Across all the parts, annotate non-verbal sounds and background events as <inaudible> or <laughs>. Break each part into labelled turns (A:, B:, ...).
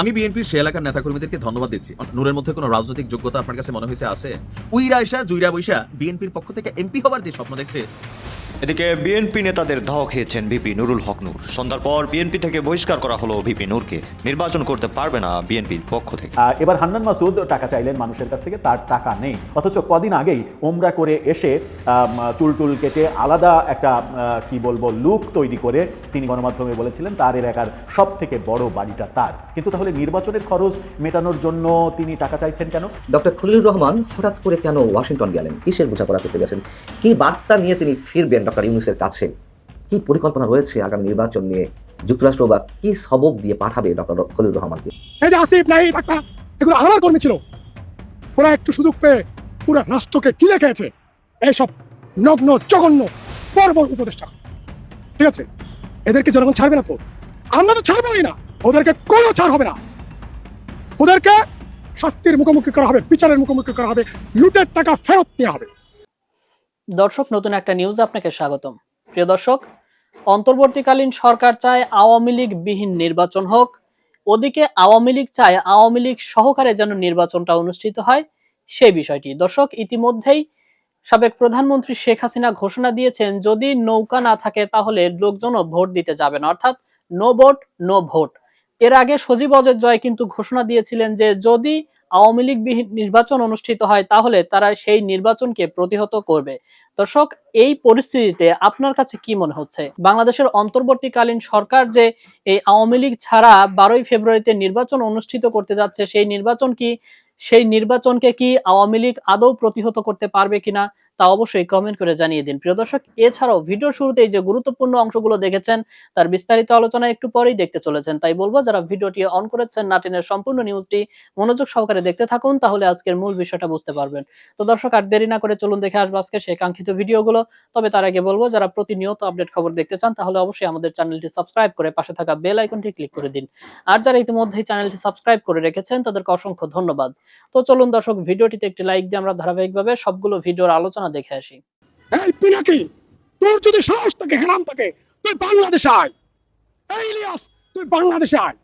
A: আমি বিএনপির সে এলাকার নেতাকর্মীদেরকে ধন্যবাদ দিচ্ছি। নূরের মধ্যে কোনো রাজনৈতিক যোগ্যতা আপনার কাছে মনে হয়েছে আছে? উইরা এসা, জুইরা বৈশা বিএনপির পক্ষ থেকে এমপি হবার যে স্বপ্ন দেখছে
B: এদিকে বিএনপি নেতাদের ধাওয়া খেয়েছেন ভিপি নুরুল হক নূর। সন্ধ্যার পর বিএনপি থেকে বহিষ্কার করা হলো ভিপি নূরকে। নির্বাচন করতে পারবে না বিএনপির পক্ষ থেকে।
C: এবার হান্নান মাসুদ টাকা চাইলেন মানুষের কাছ থেকে তার টাকা নেই। অথচ কদিন আগেই ওমরা করে এসে আম, চুল টুল কেটে আলাদা একটা কি বলব লুক তৈরি করে তিনি গণমাধ্যমে বলেছিলেন তার এলাকার সব থেকে বড় বাড়িটা তার। কিন্তু তাহলে নির্বাচনের খরচ মেটানোর জন্য তিনি টাকা চাইছেন কেন?
D: ডক্টর খলিলুর রহমান হঠাৎ করে কেন ওয়াশিংটন গেলেন? কিসের বোঝাপড়া করতে গেছেন? কি বার্তা নিয়ে তিনি ফিরবেন? ডক্টর ইউনুসের কাছে, কি পরিকল্পনা রয়েছে আগামী নির্বাচন নিয়ে? যুক্তরাষ্ট্র বা কি সবক দিয়ে পাঠাবে ডক্টর খলিলুর রহমানকে?
E: এই যে আসিফ নাই টাকা এগুলো আমার কর্মী ছিল। ওরা একটু সুযোগ পেয়ে পুরো রাষ্ট্রকে কিলে খেয়েছে। এইসব নগ্ন, জঘন্য, বর্বর উপদেষ্টা। ঠিক আছে, এদেরকে জনগণ ছাড়বে না তো। আমরা তো ছাড়বোই না। ওদেরকে কোনো ছাড় হবে না। ওদেরকে শাস্তির মুখোমুখি করা হবে, বিচারের মুখোমুখি করা হবে, লুটের টাকা ফেরত নেওয়া হবে।
F: দর্শক, নতুন একটা নিউজ আপনাকে স্বাগতম। প্রিয় দর্শক, অন্তর্বর্তীকালীন সরকার চায় আওয়ামী লীগ বিহীন নির্বাচন হোক। ওদিকে আওয়ামী লীগ চায় আওয়ামী লীগ সহকারে যেন নির্বাচনটা অনুষ্ঠিত হয় সেই বিষয়টি। দর্শক, ইতিমধ্যেই সাবেক প্রধানমন্ত্রী শেখ হাসিনা ঘোষণা দিয়েছেন, যদি নৌকা না থাকে তাহলে লোকজনও ভোট দিতে যাবে না, অর্থাৎ নো ভোট নো ভোট। এর আগে সজীব অজয় জয় কিন্তু ঘোষণা দিয়েছিলেন যে যদি আওয়ামী লীগ নির্বাচন অনুষ্ঠিত হয়, তাহলে তারা সেই নির্বাচনকে প্রতিহত করবে। দর্শক, এই পরিস্থিতিতে আপনার কাছে কি মনে হচ্ছে? বাংলাদেশের অন্তর্বর্তীকালীন সরকার যে এই আওয়ামী লীগ ছাড়া বারোই ফেব্রুয়ারিতে নির্বাচন অনুষ্ঠিত করতে যাচ্ছে, সেই নির্বাচন কি, সেই নির্বাচনকে কি আওয়ামী লীগ আদৌ প্রতিহত করতে পারবে কিনা তা অবশ্যই কমেন্ট করে জানিয়ে দিন। প্রিয় দর্শক, এছাড়াও ভিডিও শুরুতেই যে গুরুত্বপূর্ণ অংশগুলো দেখেছেন, তার বিস্তারিত আলোচনা একটু পরেই দেখতে চলেছেন। তাই বলব, যারা ভিডিওটি অন করেছেন, নাটিনের সম্পূর্ণ নিউজটি মনোযোগ সহকারে দেখতে থাকুন, তাহলে আজকের মূল বিষয়টা বুঝতে পারবেন। তো দর্শক, আর দেরি না করে চলুন দেখে আসব আজকে সেই কাঙ্ক্ষিত ভিডিওগুলো তবে তার আগে বলব, যারা প্রতিনিয়ত আপডেট খবর দেখতে চান, তাহলে অবশ্যই আমাদের চ্যানেলটি সাবস্ক্রাইব করে পাশে থাকা বেল আইকনটি ক্লিক করে দিন। আর যারা ইতিমধ্যেই চ্যানেলটি সাবস্ক্রাইব করে রেখেছেন, তাদেরকে অসংখ্য ধন্যবাদ। তো চলুন দর্শক, ভিডিওটিতে একটি লাইক দিয়ে আমরা ধারাবাহিকভাবে সবগুলো ভিডিওর আলোচনা দেখে আসি।
E: এই পিনাকি, তোর যদি সাহস থাকে, হেরাম থাকে তুই বাংলাদেশে আয়। এই ইলিয়াস, তুই বাংলাদেশে আয়।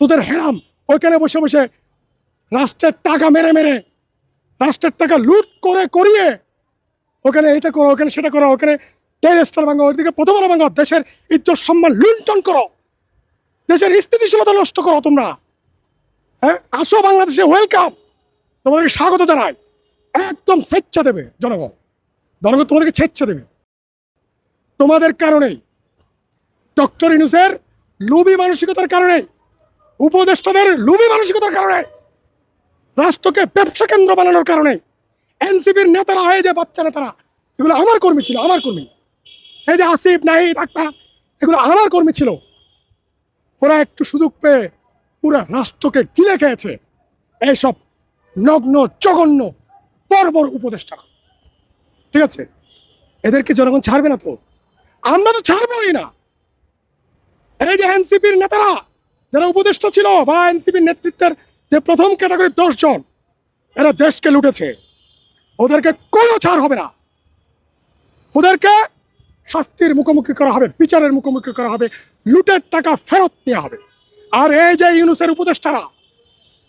E: তোদের হেরাম, ওইখানে বসে বসে রাষ্ট্রের টাকা মেরে মেরে, রাষ্ট্রের টাকা লুট করে করিয়ে, ওখানে এটা করো, ওখানে সেটা করো, ওখানে টেরেস্টার ভাঙো, ওইদিকে প্রথম ভাঙো, দেশের ইজ্জত সম্মান লুণ্ঠন করো, দেশের স্থিতিশীলতা নষ্ট করো তোমরা। হ্যাঁ আসো বাংলাদেশে ওয়েলকাম তোমাদেরকে স্বাগত জানাই। একদম স্বেচ্ছা দেবে জনগণ। জনগণ তোমাদেরকে স্বেচ্ছা দেবে। তোমাদের কারণেই ডক্টর ইনুসের লুবি মানসিকতার কারণে, উপদেষ্টাদের লুবি মানসিকতার কারণে, রাষ্ট্রকে ব্যবসা কেন্দ্র বানানোর কারণে, এনসিপির নেতারা হয়ে যে বাচ্চা নেতারা, এগুলো আমার কর্মী ছিল, আমার কর্মী। এই যে আসিফ, নাহিদ, আক্তার, এগুলো আমার কর্মী ছিল। ওরা একটু সুযোগ পেয়ে পুরো রাষ্ট্রকে গিলে খেয়েছে। এইসব নগ্ন, জঘন্য বর্বর উপদেষ্টারা ঠিক আছে? এদেরকে জনগণ ছাড়বে না তো? আমরা তো ছাড়বোই না। এই যে এনসিপির নেতারা, যারা উপদেষ্টা ছিল বা এনসিপির নেতৃত্বের যে প্রথম ক্যাটাগরির দশজন এরা দেশকে লুটেছে। ওদেরকে কোনো ছাড় হবে না। ওদেরকে শাস্তির মুখোমুখি করা হবে, বিচারের মুখোমুখি করা হবে, লুটের টাকা ফেরত নেওয়া হবে। আর এই যে ইউনুসের উপদেষ্টারা,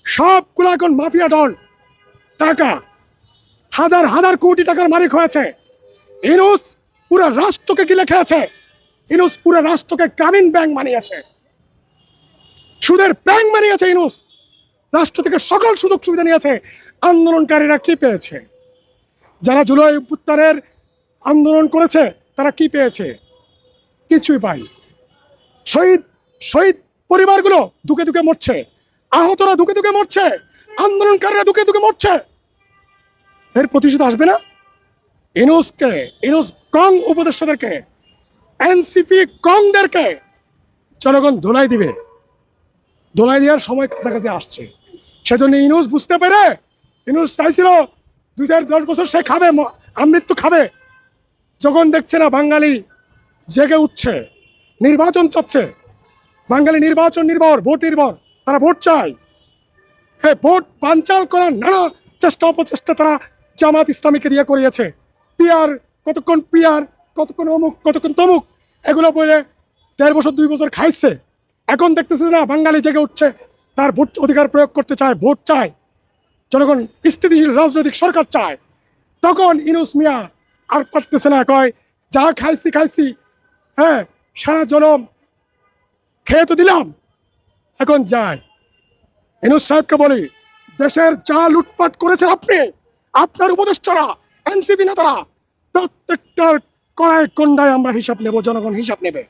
E: সবগুলো এখন মাফিয়া ডন টাকা হাজার হাজার কোটি টাকার মালিক হয়েছে। ইনুস পুরো রাষ্ট্রকে গিলে খেয়েছে ইনুস পুরো রাষ্ট্রকে গ্রামীণ ব্যাংক বানিয়েছে। সুদের ব্যাংক বানিয়েছে ইনুস। রাষ্ট্র থেকে সকল সুযোগ সুবিধা নিয়েছে। আন্দোলনকারীরা কি পেয়েছে? যারা জুলাই উত্তরের আন্দোলন করেছে, তারা কি পেয়েছে? কিছুই পায়নি। শহীদ শহীদ পরিবারগুলো দুকে দুকে মরছে। আহতরা দুকে দুকে মরছে। আন্দোলনকারীরা দুকে দুকে মরছে। এর প্রতিশোধ আসবে না? ইনুসকে, ইনুস কং উপদেষ্টাদেরকে, এনসিপি কংদেরকে জনগণ ধোলাই দিবে। ধোলাই দেওয়ার সময় কাছাকাছি আসছে। সেজন্য ইনুস বুঝতে পেরে ইনুস চাইছিল দুই হাজার দশ বছর সে খাবে আমৃত্যু খাবে। যখন দেখছে না বাঙালি জেগে উঠছে, নির্বাচন চাচ্ছে, বাঙালি নির্বাচন নির্ভর, ভোট নির্ভর, তারা ভোট চায়। ভোট বানচাল করার নানা চেষ্টা অপচেষ্টা তারা জামাত ইসলামীকে দিয়ে করিয়েছে। পিয়ার, কতক্ষণ পিয়ার, কতক্ষণ অমুক, কতক্ষণ তমুক, এগুলো বলে দেড় বছর, দুই বছর খাইছে। এখন দেখতেছে না, বাঙালি জেগে উঠছে, তার ভোট অধিকার প্রয়োগ করতে চায়, ভোট চায়। জনগণ স্থিতিশীল রাজনৈতিক সরকার চায়। তখন ইনুস মিয়া আর পারতেছে না, কয়, যা খাইছি খাইছি হ্যাঁ সারা জনম খেয়ে তো দিলাম, এখন যায় ইনুস সাহেবকে বলি, দেশের যা লুটপাট করেছেন আপনি আপনার উপদেষ্টারা, এনসিপি নেতারা প্রত্যেকটার কড়াই কন্ডায় আমরা হিসাব নেব, জনগণ হিসাব নেবে।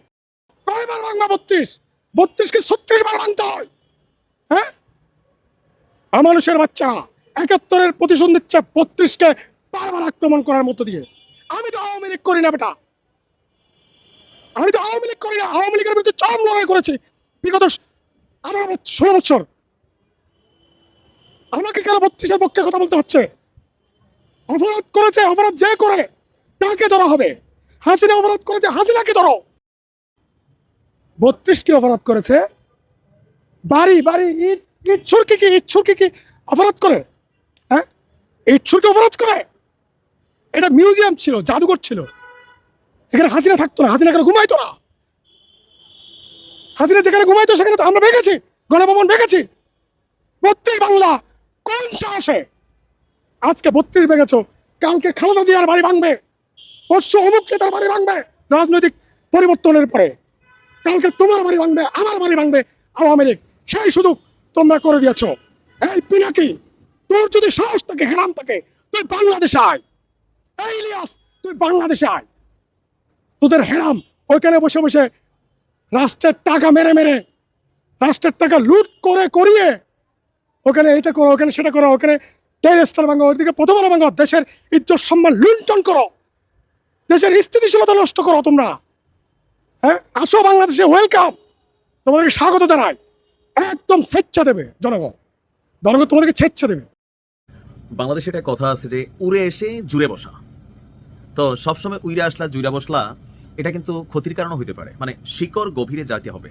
E: কয়বার বত্রিশ, বত্রিশকে ছত্রিশ বার হয়। হ্যাঁ? একাত্তরের প্রতিশোধ বত্রিশকে বারবার আক্রমণ করার মতো দিয়ে। আমি তো আওয়ামী লীগ করি না বেটা। আমি তো আওয়ামী লীগ করি না। আওয়ামী লীগের বিরুদ্ধে চরম লড়াই করেছি বিগত আঠারো ষোলো বছর আমাকে কেন বত্রিশের পক্ষে কথা বলতে হচ্ছে? অপরাধ করেছে অপরাধ যে করে, তাকে ধরা হবে। হাসিনা অপরাধ করেছে, হাসিনাকে ধরো। বত্রিশ কি করেছে? বাড়ি বাড়ি, ইট ইট ছুরকি কি, ইট ছুরকি কি অপরাধ করে? হ্যাঁ? ইট ছুরকি অপরাধ করে? এটা মিউজিয়াম ছিল, জাদুঘর ছিল। এখানে হাসিনা থাকতো না, হাসিনা এখানে ঘুমাইতো না। হাসিনা যেখানে ঘুমাইতো, সেখানে তো আমরা ভেঙেছি, গণভবন ভেঙেছি। প্রত্যেক বাংলা কোন সাহসে আজকে বত্রিশ ভেঙেছ কালকে খালেদা জিয়ার বাড়ি ভাঙবে, পরশু অমুক নেতার বাড়ি ভাঙবে রাজনৈতিক পরিবর্তনের পরে। কালকে তোমার বাড়ি ভাঙবে, আমার বাড়ি ভাঙবে, আওয়ামী লীগ। সেই সুযোগ তোমরা করে দিয়েছ। এই পিনাকি, তোর যদি সাহস থাকে, হেরাম থাকে, তুই বাংলাদেশে আয়। এই ইলিয়াস, তুই বাংলাদেশে আয়। তোদের হেরাম, ওইখানে বসে বসে রাষ্ট্রের টাকা মেরে মেরে, রাষ্ট্রের টাকা লুট করে করিয়ে, ওখানে এটা করো, ওখানে সেটা করো, ওখানে টেরেস্টার ভাঙো ওইদিকে প্রথম আলো ভাঙো, দেশের ইজ্জত, সম্মান লুণ্ঠন করো। দেশের স্থিতিশীলতা নষ্ট করো তোমরা। হ্যাঁ? আসো বাংলাদেশে ওয়েলকাম তোমাদেরকে স্বাগত জানাই। একদম স্বেচ্ছা দেবে জনগণ। জনগণ তোমাদেরকে স্বেচ্ছা দেবে।
A: বাংলাদেশে একটা কথা আছে যে, উড়ে এসে জুড়ে বসা। তো সবসময় উইরে আসলা, জুড়ে বসলা, এটা কিন্তু ক্ষতির কারণও হইতে পারে। মানে শিকড় গভীরে যাইতে হবে।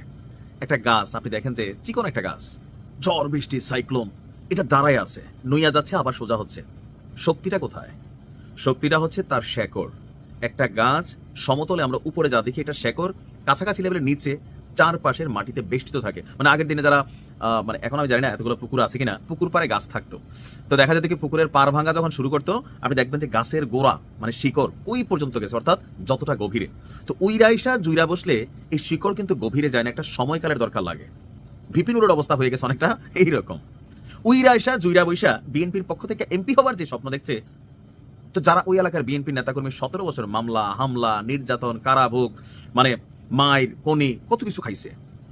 A: একটা গাছ, আপনি দেখেন যে, চিকন একটা গাছ। ঝড়, বৃষ্টি সাইক্লোন এটা দাঁড়ায় আছে, নইয়া যাচ্ছে, আবার সোজা হচ্ছে। শক্তিটা কোথায়? শক্তিটা হচ্ছে তার শেকড়। একটা গাছ সমতলে আমরা উপরে যা দেখি, এটা শেকড়, কাছাকাছি লেভেলের নিচে, চারপাশের মাটিতে বেষ্টিত থাকে। মানে আগের দিনে যারা মানে এখন আমি জানি না এতগুলো পুকুর আছে কিনা, পুকুর পাড়ে গাছ থাকতো। তো দেখা যেত কি পুকুরের পার ভাঙা যখন শুরু করতো, আপনি দেখবেন যে গাছের গোড়া মানে শিকড়, ওই পর্যন্ত গেছে, অর্থাৎ যতটা গভীরে। তো উইরাইসা জুইরা বসলে এই শিকড় কিন্তু গভীরে যায় না, একটা সময়কালের দরকার লাগে। ভিপিনুরের অবস্থা হয়ে গেছে অনেকটা, এইরকম। উইরাইসা জুইরা বৈশা বিএনপির পক্ষ থেকে এমপি হবার যে স্বপ্ন দেখছে, তো যারা ওই এলাকার বিএনপি নেতাকর্মী, সতেরো বছর মামলা, হামলা, নির্যাতন, কারাভোগ মানে মায়ের, কনি, কত কিছু খাইছে।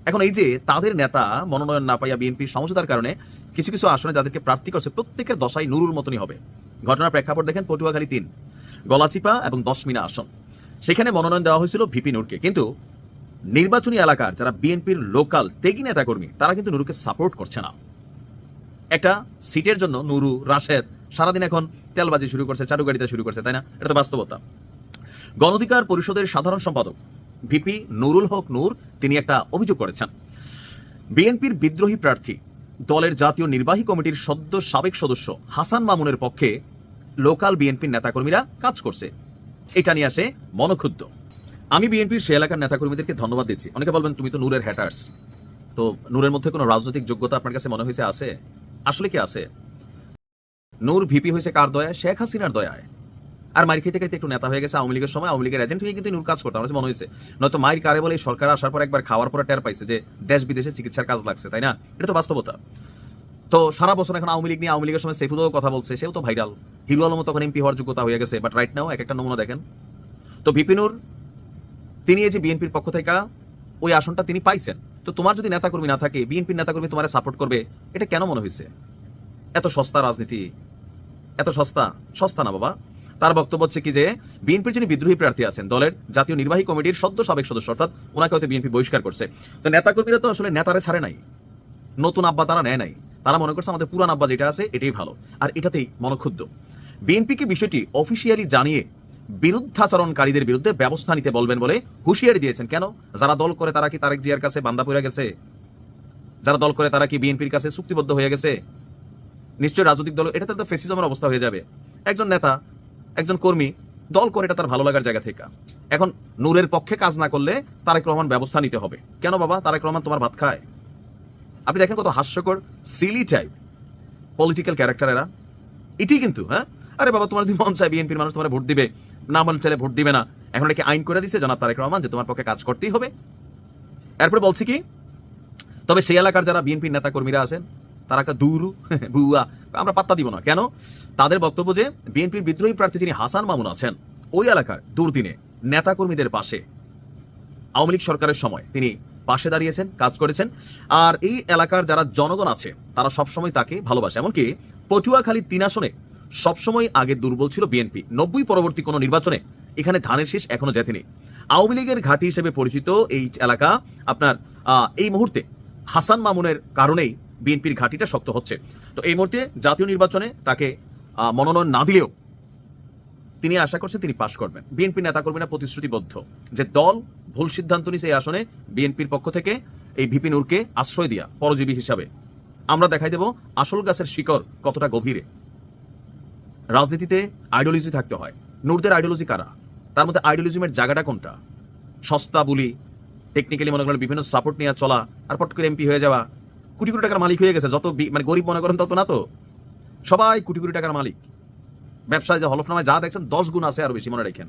A: এখন এই যে তাদের নেতা মনোনয়ন না পাইয়া বিএনপির সমঝোতার কারণে কিছু কিছু আসনে যাদেরকে প্রার্থী করছে, প্রত্যেকের দশাই নুরুর মতনই হবে। ঘটনার প্রেক্ষাপট দেখেন পটুয়াখালী তিন, গলাচিপা এবং দশমিনা আসন। সেখানে মনোনয়ন দেওয়া হয়েছিল ভিপি নুরকে। কিন্তু নির্বাচনী এলাকার যারা বিএনপির লোকাল তেগি নেতাকর্মী, তারা কিন্তু নুরুকে সাপোর্ট করছে না। একটা সিটের জন্য নুরু, রাশেদ সারাদিন এখন তেলবাজি শুরু করছে চারু গাড়িতে শুরু করছে, তাই না? এটা তো বাস্তবতা। গণধিকার পরিষদের সাধারণ সম্পাদক, ভিপি নুরুল হক নূর, তিনি একটা অভিযোগ করেছেন। বিএনপির বিদ্রোহী প্রার্থী, দলের জাতীয় নির্বাহী কমিটির সদ্য সাবেক সদস্য হাসান মামুনের পক্ষে লোকাল বিএনপির নেতাকর্মীরা কাজ করছে। এটা নিয়ে আসে মনক্ষুদ্ধ আমি বিএনপির সে এলাকার নেতাকর্মীদেরকে ধন্যবাদ দিচ্ছি। অনেকে বলবেন, তুমি তো নূরের হ্যাটার্স তো নূরের মধ্যে কোনো রাজনৈতিক যোগ্যতা আপনার কাছে মনে হয়েছে আছে? আসলে কি আছে? নূর ভিপি হয়েছে কার দয়া শেখ হাসিনার দয়ায়। আর মাইর খেতে খেতে একটু নেতা হয়ে গেছে আওয়ামী লীগের সময়। আওয়ামী লীগের এজেন্ট হয়ে কিন্তু নূর কাজ করতো, আমার মনে হয়েছে। নয়তো মায়ের কারে বলে সরকার আসার পর একবার খাওয়ার পরে টের পাইছে যে দেশ বিদেশে চিকিৎসার কাজ লাগছে, তাই না? এটা তো বাস্তবতা। তো সারা বছর এখন আওয়ামী লীগ নিয়ে আওয়ামী লীগের সময় সেফুদও কথা বলছে, সেও তো ভাইরাল হিরো আলমও তখন এমপি হওয়ার যোগ্যতা হয়ে গেছে বাট রাইট নাও এক একটা নমুনা দেখেন। তো বিপিনুর তিনি এই যে বিএনপির পক্ষ থেকে ওই আসনটা তিনি পাইছেন। তো তোমার যদি নেতাকর্মী না থাকে বিএনপির নেতাকর্মী তোমার সাপোর্ট করবে, এটা কেন মনে হয়েছে এত সস্তা রাজনীতি, এত সস্তা সস্তা না বাবা। তার বক্তব্য হচ্ছে কি যে, বিএনপির যিনি বিদ্রোহী প্রার্থী আছেন, দলের জাতীয় নির্বাহী কমিটির সদ্য সাবেক সদস্য, অর্থাৎ ওনাকে হয়তো বিএনপি বহিষ্কার করছে। তো নেতা নেতাকর্মীরা তো আসলে নেতারে ছাড়ে নাই। নতুন আব্বা তারা নেয় নাই। তারা মনে করছে আমাদের পুরান আব্বা যেটা আছে, এটাই ভালো। আর এটাতেই মনক্ষুদ্ধ বিএনপিকে বিষয়টি অফিসিয়ালি জানিয়ে বিরুদ্ধাচরণকারীদের বিরুদ্ধে ব্যবস্থা নিতে বলবেন বলে হুঁশিয়ারি দিয়েছেন। কেন? যারা দল করে তারা কি তারেক জিয়ার কাছে বান্দা পড়ে গেছে? যারা দল করে তারা কি বিএনপির কাছে চুক্তিবদ্ধ হয়ে গেছে? নিশ্চয় রাজনৈতিক দল এটাতে তো ফেসিজমের অবস্থা হয়ে যাবে। একজন নেতা, একজন কর্মী, দল করে এটা তার ভালো লাগার জায়গা থেকে। এখন নূরের পক্ষে কাজ না করলে তারেক রহমান ব্যবস্থা নিতে হবে। কেন বাবা? তারেক রহমান তোমার ভাত খায়। আপনি দেখেন কত হাস্যকর সিলি টাইপ পলিটিক্যাল ক্যারেক্টার এরা। এটি কিন্তু হ্যাঁ? আরে বাবা, তোমার যদি মন চায় বিএনপির মানুষ তোমার ভোট দিবে না মন চাইলে ভোট দিবে না। এখন নাকি আইন করে দিছে জনাব তারেক রহমান যে তোমার পক্ষে কাজ করতেই হবে। এরপরে বলছি কি, তবে সেই এলাকার যারা বিএনপির নেতা কর্মীরা আছেন, তারা দুরু <laughs> বুয়া আমরা পাত্তা দিব না। কেন? তাদের বক্তব্য যে বিএনপির বিদ্রোহী প্রার্থী যিনি হাসান মামুন আছেন, ওই এলাকার দুর্দিনে নেতা কর্মীদের পাশে আওয়ামী লীগ সরকারের সময় তিনি পাশে দাঁড়িয়েছেন, কাজ করেছেন। আর এই এলাকার যারা জনগণ আছে, তারা সবসময় তাকে ভালোবাসে। এমনকি পটুয়াখালী তিন আসনে সবসময় আগে দুর্বল ছিল বিএনপি। নব্বই পরবর্তী কোনো নির্বাচনে এখানে ধানের শেষ এখনও জেতেনি। আওয়ামী লীগের ঘাঁটি হিসেবে পরিচিত এই এলাকা আপনার এই মুহূর্তে হাসান মামুনের কারণেই বিএনপির ঘাঁটিটা শক্ত হচ্ছে। তো এই মুহূর্তে জাতীয় নির্বাচনে তাকে মনোনয়ন না দিলেও তিনি আশা করছেন তিনি পাশ করবেন। বিএনপি নেতাকর্মীরা প্রতিশ্রুতিবদ্ধ যে দল ভুল সিদ্ধান্ত নিছে এই আসনে বিএনপির পক্ষ থেকে এই ভিপি নূরকে আশ্রয় দিয়া পরজীবী হিসাবে। আমরা দেখাই দেব আসল গাছের শিকড় কতটা গভীরে। রাজনীতিতে আইডিওলজি থাকতে হয়। নূরদের আইডিওলজি কারা? তার মধ্যে আইডিওলজিমের জায়গাটা কোনটা? সস্তা বলি টেকনিক্যালি মনে করেন বিভিন্ন সাপোর্ট নিয়ে চলা, আর পট করে এমপি হয়ে যাওয়া, কোটি কোটি টাকার মালিক হয়ে গেছে, যত মানে গরিব মনে করেন তত না তো? সবাই কোটি কোটি টাকার মালিক। ব্যবসায় যে হলফনামায় যা দেখছেন, দশ গুণ আছে আর বেশি, মনে রাখেন।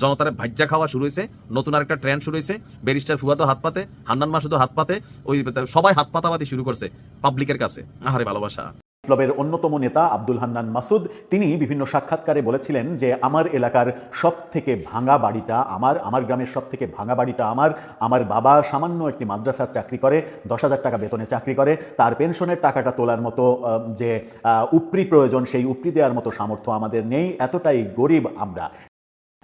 A: জনতার ভাজ্যা খাওয়া শুরু হয়েছে, নতুন আর একটা ট্রেন্ড শুরু হয়েছে ব্যারিস্টার ফুয়াতো হাত পাতে, হান্নান মাসুদও হাত পাতে, ওই সবাই হাত পাতাপাতি শুরু করছে পাবলিকের কাছে। আহারে ভালোবাসা।
C: বিপ্লবের অন্যতম নেতা আব্দুল হান্নান মাসুদ, তিনি বিভিন্ন সাক্ষাৎকারে বলেছিলেন যে, আমার এলাকার সব থেকে ভাঙা বাড়িটা আমার আমার গ্রামের সব থেকে ভাঙা বাড়িটা আমার আমার বাবা সামান্য একটি মাদ্রাসার চাকরি করে, দশ হাজার টাকা বেতনে চাকরি করে, তার পেনশনের টাকাটা তোলার মতো যে উপরি প্রয়োজন, সেই উপরি দেওয়ার মতো সামর্থ্য আমাদের নেই, এতটাই গরিব আমরা।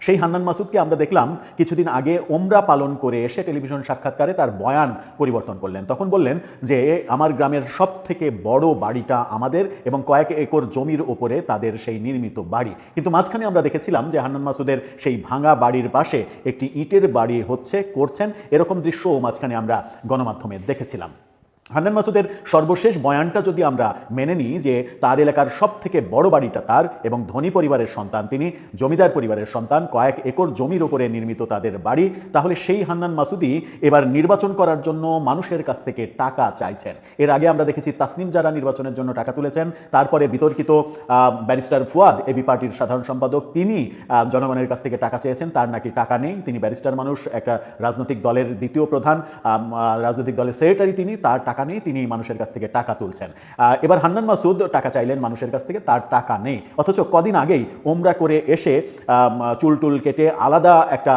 C: সেই হান্নান মাসুদকে আমরা দেখলাম কিছুদিন আগে ওমরা পালন করে এসে টেলিভিশন সাক্ষাৎকারে তার বয়ান পরিবর্তন করলেন। তখন বললেন যে, আমার গ্রামের সব থেকে বড় বাড়িটা আমাদের এবং কয়েক একর জমির ওপরে তাদের সেই নির্মিত বাড়ি। কিন্তু মাঝখানে আমরা দেখেছিলাম যে হান্নান মাসুদের সেই ভাঙা বাড়ির পাশে একটি ইটের বাড়ি হচ্ছে, করছেন। এরকম দৃশ্যও মাঝখানে আমরা গণমাধ্যমে দেখেছিলাম। হান্নান মাসুদের সর্বশেষ বয়ানটা যদি আমরা মেনে নিই যে তার এলাকার সব থেকে বড় বাড়িটা তার এবং ধনী পরিবারের সন্তান, তিনি জমিদার পরিবারের সন্তান, কয়েক একর জমির ওপরে নির্মিত তাদের বাড়ি, তাহলে সেই হান্নান মাসুদি এবার নির্বাচন করার জন্য মানুষের কাছ থেকে টাকা চাইছেন। এর আগে আমরা দেখেছি তাসনিম যারা নির্বাচনের জন্য টাকা তুলেছেন, তারপরে বিতর্কিত ব্যারিস্টার ফুয়াদ, এবি পার্টির সাধারণ সম্পাদক, তিনি জনগণের কাছ থেকে টাকা চেয়েছেন, তার নাকি টাকা নেই, তিনি ব্যারিস্টার মানুষ, একটা রাজনৈতিক দলের দ্বিতীয় প্রধান রাজনৈতিক দলের সেক্রেটারি তিনি, তার টাকা নেই, তিনি মানুষের কাছ থেকে টাকা তুলছেন। এবার হান্নান মাসুদ টাকা চাইলেন মানুষের কাছ থেকে, তার টাকা নেই। অথচ কদিন আগেই ওমরা করে এসে চুল টুল কেটে আলাদা একটা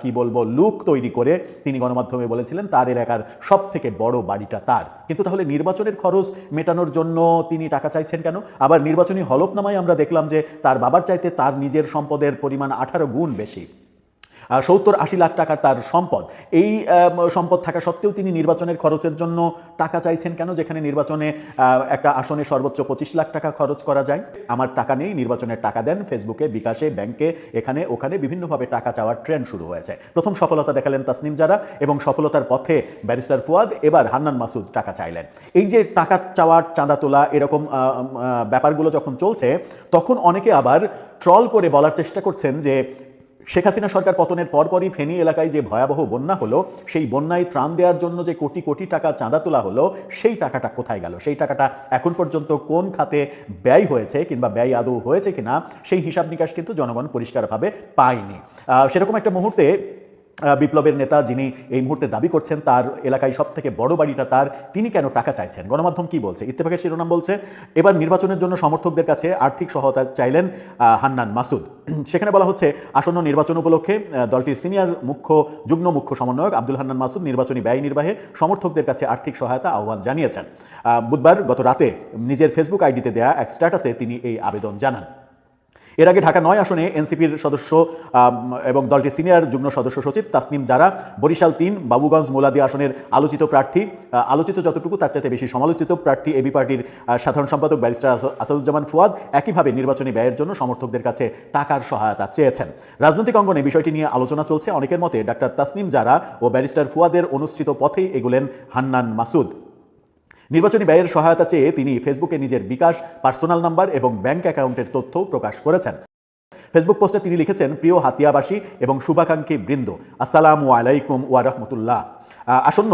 C: কি বলব, লুক তৈরি করে তিনি গণমাধ্যমে বলেছিলেন, তার এলাকার সব থেকে বড় বাড়িটা তার। কিন্তু তাহলে নির্বাচনের খরচ মেটানোর জন্য তিনি টাকা চাইছেন কেন? আবার নির্বাচনী হলফনামায় আমরা দেখলাম যে তার বাবার চাইতে তার নিজের সম্পদের পরিমাণ আঠারো গুণ বেশি। সত্তর আশি লাখ টাকার তার সম্পদ। এই সম্পদ থাকা সত্ত্বেও তিনি নির্বাচনের খরচের জন্য টাকা চাইছেন কেন? যেখানে নির্বাচনে একটা আসনে সর্বোচ্চ পঁচিশ লাখ টাকা খরচ করা যায়। আমার টাকা নেই, নির্বাচনের টাকা দেন। ফেসবুকে, বিকাশে, ব্যাংকে, এখানে, ওখানে বিভিন্নভাবে টাকা চাওয়ার ট্রেন্ড শুরু হয়েছে। প্রথম সফলতা দেখালেন তাসনিম যারা এবং সফলতার পথে ব্যারিস্টার ফুয়াদ, এবার হান্নান মাসুদ টাকা চাইলেন। এই যে টাকা চাওয়ার চাঁদা তোলা এরকম ব্যাপারগুলো যখন চলছে, তখন অনেকে আবার ট্রল করে বলার চেষ্টা করছেন যে শেখ হাসিনা সরকার পতনের পরপরই ফেনী এলাকায় যে ভয়াবহ বন্যা হলো, সেই বন্যায় ত্রাণ দেওয়ার জন্য যে কোটি কোটি টাকা চাঁদা তোলা হলো, সেই টাকাটা কোথায় গেল? সেই টাকাটা এখন পর্যন্ত কোন খাতে ব্যয় হয়েছে কিংবা ব্যয় আদৌ হয়েছে কিনা, সেই হিসাব নিকাশ কিন্তু জনগণ পরিষ্কারভাবে পায়নি। সেরকম একটা মুহূর্তে বিপ্লবের নেতা যিনি এই মুহূর্তে দাবি করছেন, তার এলাকায় সব থেকে বড় বাড়িটা তার, তিনি কেন টাকা চাইছেন? গণমাধ্যম কি বলছে? ইত্তেফাকের শিরোনাম বলছে, এবার নির্বাচনের জন্য সমর্থকদের কাছে আর্থিক সহায়তা চাইলেন হান্নান মাসুদ। <clears throat> সেখানে বলা হচ্ছে, আসন্ন নির্বাচন উপলক্ষে দলটির সিনিয়র মুখ্য, যুগ্ম মুখ্য সমন্বয়ক আব্দুল হান্নান মাসুদ নির্বাচনী ব্যয় নির্বাহে সমর্থকদের কাছে আর্থিক সহায়তা আহ্বান জানিয়েছেন। বুধবার গত রাতে নিজের ফেসবুক আইডিতে দেয়া এক স্ট্যাটাসে তিনি এই আবেদন জানান। এর আগে ঢাকা নয় আসনে এনসিপির সদস্য এবং দলটির সিনিয়র যুগ্ম সদস্য সচিব তাসনিম জারা, বরিশাল তিন, বাবুগঞ্জ মোলাদি আসনের আলোচিত প্রার্থী। আলোচিত যতটুকু তার চাইতে বেশি সমালোচিত প্রার্থী এবি পার্টির সাধারণ সম্পাদক ব্যারিস্টার আস- আসাদুজ্জামান ফুয়াদ একইভাবে নির্বাচনী ব্যয়ের জন্য সমর্থকদের কাছে টাকার সহায়তা চেয়েছেন। রাজনৈতিক অঙ্গনে বিষয়টি নিয়ে আলোচনা চলছে অনেকের মতে ডাক্তার তাসনিম জারা ও ব্যারিস্টার ফুয়াদের অনুষ্ঠিত পথেই এগুলেন হান্নান মাসুদ। নির্বাচনী ব্যয়ের সহায়তা চেয়ে তিনি ফেসবুকে নিজের বিকাশ পার্সোনাল নাম্বার এবং ব্যাংক অ্যাকাউন্টের তথ্যও প্রকাশ করেছেন। ফেসবুক পোস্টে তিনি লিখেছেন প্রিয় হাতিয়াবাসী এবং শুভাকাঙ্ক্ষী বৃন্দ আসসালাম আলাইকুম ওয়া রাহমাতুল্লাহ। আহ, আসন্ন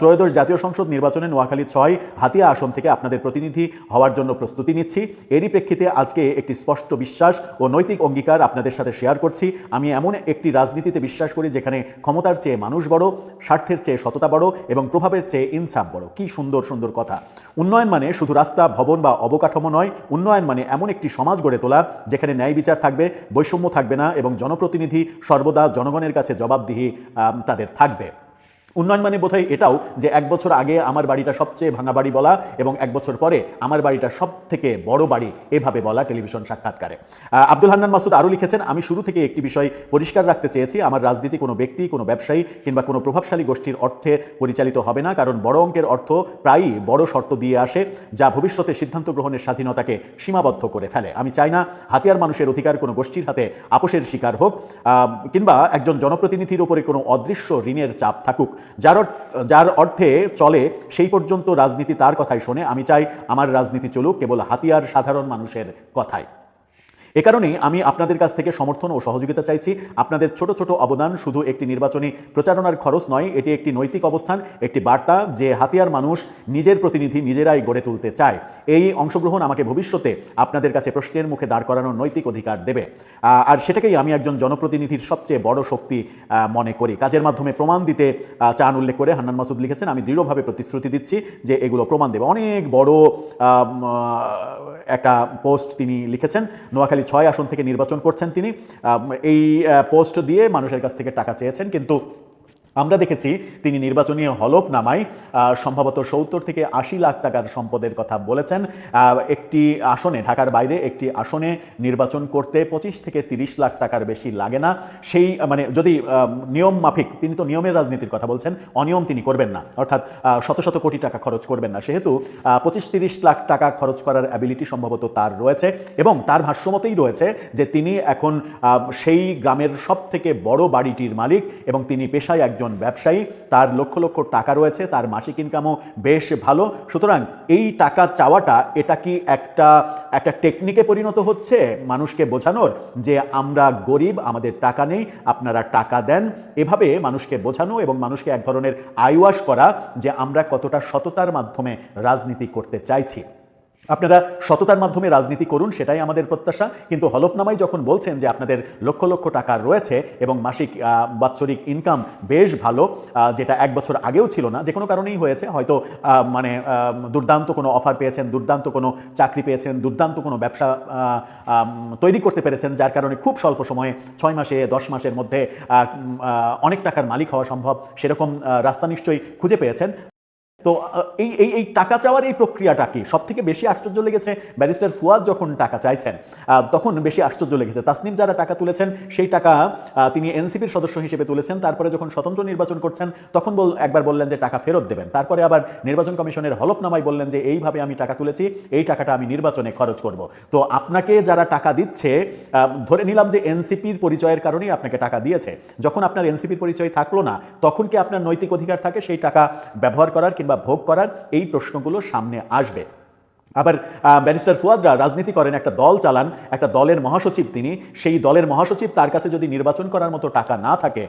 C: ত্রয়োদশ জাতীয় সংসদ নির্বাচনে নোয়াখালী ছয়, হাতিয়া আসন থেকে আপনাদের প্রতিনিধি হওয়ার জন্য প্রস্তুতি নিচ্ছি। এরই প্রেক্ষিতে আজকে একটি স্পষ্ট বিশ্বাস ও নৈতিক অঙ্গীকার আপনাদের সাথে শেয়ার করছি। আমি এমন একটি রাজনীতিতে বিশ্বাস করি যেখানে ক্ষমতার চেয়ে মানুষ বড়, স্বার্থের চেয়ে সততা বড় এবং প্রভাবের চেয়ে ইনসাফ বড়। কি সুন্দর সুন্দর কথা। উন্নয়ন মানে শুধু রাস্তা, ভবন বা অবকাঠামো নয়, উন্নয়ন মানে এমন একটি সমাজ গড়ে তোলা, যেখানে ন্যায় বিচার থাকবে, বৈষম্য থাকবে না এবং জনপ্রতিনিধি সর্বদা জনগণের কাছে জবাবদিহি তাদের থাকবে। উন্নয়ন মানে বোধহয় এটাও যে এক বছর আগে আমার বাড়িটা সবচেয়ে ভাঙা বাড়ি বলা এবং এক বছর পরে আমার বাড়িটা সব থেকে বড় বাড়ি এভাবে বলা টেলিভিশন সাক্ষাৎকারে। আব্দুল হান্নান মাসুদ আরও লিখেছেন, আমি শুরু থেকে একটি বিষয় পরিষ্কার রাখতে চেয়েছি, আমার রাজনীতি কোনো ব্যক্তি, কোনো ব্যবসায়ী কিংবা কোনো প্রভাবশালী গোষ্ঠীর অর্থে পরিচালিত হবে না, কারণ বড় অঙ্কের অর্থ প্রায়ই বড় শর্ত দিয়ে আসে যা ভবিষ্যতে সিদ্ধান্ত গ্রহণের স্বাধীনতাকে সীমাবদ্ধ করে ফেলে। আমি চাই না হাতিয়ার মানুষের অধিকার কোনো গোষ্ঠীর হাতে আপোষের শিকার হোক কিংবা একজন জনপ্রতিনিধির উপরে কোনো অদৃশ্য ঋণের চাপ থাকুক। যার যার অর্থে চলে, সেই পর্যন্ত রাজনীতি তার কথাই শোনে। আমি চাই আমার রাজনীতি চলুক, কেবল হাতিয়ার সাধারণ মানুষের কথায় এ কারণেই আমি আপনাদের কাছ থেকে সমর্থন ও সহযোগিতা চাইছি। আপনাদের ছোট ছোট অবদান শুধু একটি নির্বাচনী প্রচারণার খরচ নয়, এটি একটি নৈতিক অবস্থান, একটি বার্তা যে হাতিয়ার মানুষ নিজের প্রতিনিধি নিজেরাই গড়ে তুলতে চায়। এই অংশগ্রহণ আমাকে ভবিষ্যতে আপনাদের কাছে প্রশ্নের মুখে দাঁড় করানোর নৈতিক অধিকার দেবে। আর সেটাকেই আমি একজন জনপ্রতিনিধির সবচেয়ে বড় শক্তি মনে করি। কাজের মাধ্যমে প্রমাণ দিতে চান উল্লেখ করে হান্নান মাসুদ লিখেছেন, আমি দৃঢ়ভাবে প্রতিশ্রুতি দিচ্ছি যে এগুলো প্রমাণ দেবে। অনেক বড় একটা পোস্ট তিনি লিখেছেন, নোয়াখালী ছয় আসন থেকে নির্বাচন করছেন তিনি। এই পোস্ট দিয়ে মানুষের কাছ থেকে টাকা চেয়েছেন, কিন্তু আমরা দেখেছি তিনি নির্বাচনী হলফনামায় সম্ভবত সত্তর থেকে আশি লাখ টাকার সম্পদের কথা বলেছেন। একটি আসনে, ঢাকার বাইরে একটি আসনে নির্বাচন করতে পঁচিশ থেকে তিরিশ লাখ টাকার বেশি লাগে না। সেই মানে যদি নিয়ম মাফিক, তিনি তো নিয়মের রাজনীতির কথা বলছেন, অনিয়ম তিনি করবেন না। অর্থাৎ শত শত কোটি টাকা খরচ করবেন না। সেহেতু পঁচিশ তিরিশ লাখ টাকা খরচ করার অ্যাবিলিটি সম্ভবত তার রয়েছে এবং তার ভাষ্যমতেই রয়েছে যে তিনি এখন সেই গ্রামের সব থেকে বড় বাড়িটির মালিক এবং তিনি পেশায় একজন ব্যবসায়ী, তার লক্ষ লক্ষ টাকা রয়েছে, তার মাসিক ইনকামও বেশ ভালো। সুতরাং এই টাকা চাওয়াটা, এটা কি একটা একটা টেকনিকে পরিণত হচ্ছে মানুষকে বোঝানোর? যে আমরা গরিব, আমাদের টাকা নেই, আপনারা টাকা দেন। এভাবে মানুষকে বোঝানো এবং মানুষকে এক ধরনের আইওয়াশ করা যে আমরা কতটা সততার মাধ্যমে রাজনীতি করতে চাইছি। আপনারা সততার মাধ্যমে রাজনীতি করুন, সেটাই আমাদের প্রত্যাশা। কিন্তু হলফনামাই যখন বলছেন যে আপনাদের লক্ষ লক্ষ টাকা রয়েছে এবং মাসিক বাৎসরিক ইনকাম বেশ ভালো যেটা এক বছর আগেও ছিল না, যে কোনো কারণেই হয়েছে। হয়তো মানে দুর্দান্ত কোনো অফার পেয়েছেন, দুর্দান্ত কোনো চাকরি পেয়েছেন, দুর্দান্ত কোনো ব্যবসা তৈরি করতে পেরেছেন, যার কারণে খুব স্বল্প সময়ে ছয় মাসে, দশ মাসের মধ্যে অনেক টাকার মালিক হওয়া সম্ভব। সেরকম রাস্তা নিশ্চয়ই খুঁজে পেয়েছেন। তো এই এই এই টাকা চাওয়ার এই প্রক্রিয়াটা কি? সব থেকে বেশি আশ্চর্য লেগেছে ব্যারিস্টার ফুয়াদ যখন টাকা চাইছেন তখন বেশি আশ্চর্য লেগেছে। তাসনিম যারা টাকা তুলেছেন, সেই টাকা তিনি এনসিপির সদস্য হিসেবে তুলেছেন। তারপরে যখন স্বতন্ত্র নির্বাচন করছেন, তখন বল, একবার বললেন যে টাকা ফেরত দেবেন। তারপরে আবার নির্বাচন কমিশনের হলফনামায় বললেন যে এইভাবে আমি টাকা তুলেছি, এই টাকাটা আমি নির্বাচনে খরচ করব। তো আপনাকে যারা টাকা দিচ্ছে ধরে নিলাম যে এনসিপির পরিচয়ের কারণেই আপনাকে টাকা দিয়েছে। যখন আপনার এনসিপির পরিচয় থাকল না, তখন কি আপনার নৈতিক অধিকার থাকে? সেই টাকা ব্যবহার করার কিংবা ভোগ করার এই প্রশ্নগুলো সামনে আসবে। আবার ব্যারিস্টার ফুয়াদরা রাজনীতি করেন, একটা দল চালান, একটা দলের মহাসচিব তিনি, সেই দলের মহাসচিব তার কাছে যদি নির্বাচন করার মতো টাকা না থাকে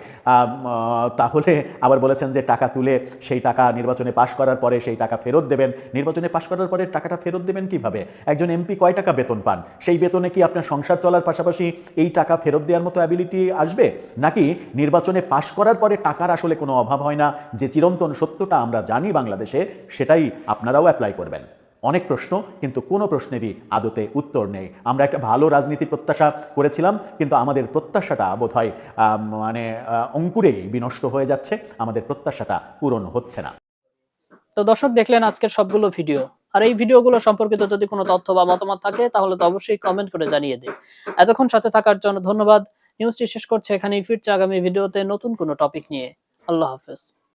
C: তাহলে আবার বলেছেন যে টাকা তুলে সেই টাকা নির্বাচনে পাশ করার পরে সেই টাকা ফেরত দেবেন। নির্বাচনে পাশ করার পরে টাকাটা ফেরত দেবেন কীভাবে? একজন এমপি কয় টাকা বেতন পান? সেই বেতনে কি আপনার সংসার চলার পাশাপাশি এই টাকা ফেরত দেওয়ার মতো অ্যাবিলিটি আসবে? নাকি নির্বাচনে পাশ করার পরে টাকার আসলে কোনো অভাব হয় না, যে চিরন্তন সত্যটা আমরা জানি বাংলাদেশে, সেটাই আপনারাও অ্যাপ্লাই করবেন। অনেক প্রশ্ন, কিন্তু কোনো প্রশ্নেরই আদতে উত্তর নেই। আমরা একটা ভালো রাজনীতি প্রত্যাশা করেছিলাম, কিন্তু আমাদের প্রত্যাশাটা বোধহয় মানে অঙ্কুরেই বিনষ্ট হয়ে যাচ্ছে। আমাদের প্রত্যাশাটা পূরণ হচ্ছে না।
F: তো দর্শক, দেখলেন আজকের সবগুলো ভিডিও। আর এই ভিডিওগুলো সম্পর্কিত যদি কোনো তথ্য বা মতামত থাকে, তাহলে তো অবশ্যই কমেন্ট করে জানিয়ে দিন। এতক্ষণ সাথে থাকার জন্য ধন্যবাদ। নিউজটি শেষ করছে এখানেই। ফিরছে আগামী ভিডিওতে নতুন কোনো টপিক নিয়ে। আল্লাহ হাফেজ।